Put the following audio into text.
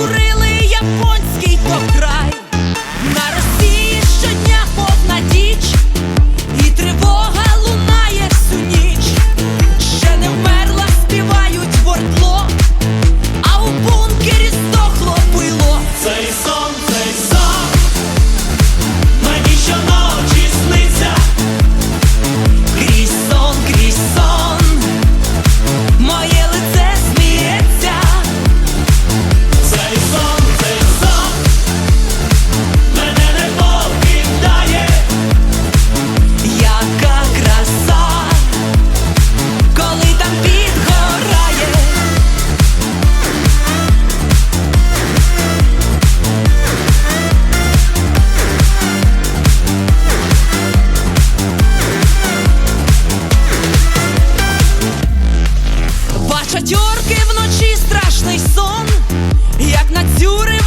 aburrido. Мародьорки вночі страшний сон, як на цюри.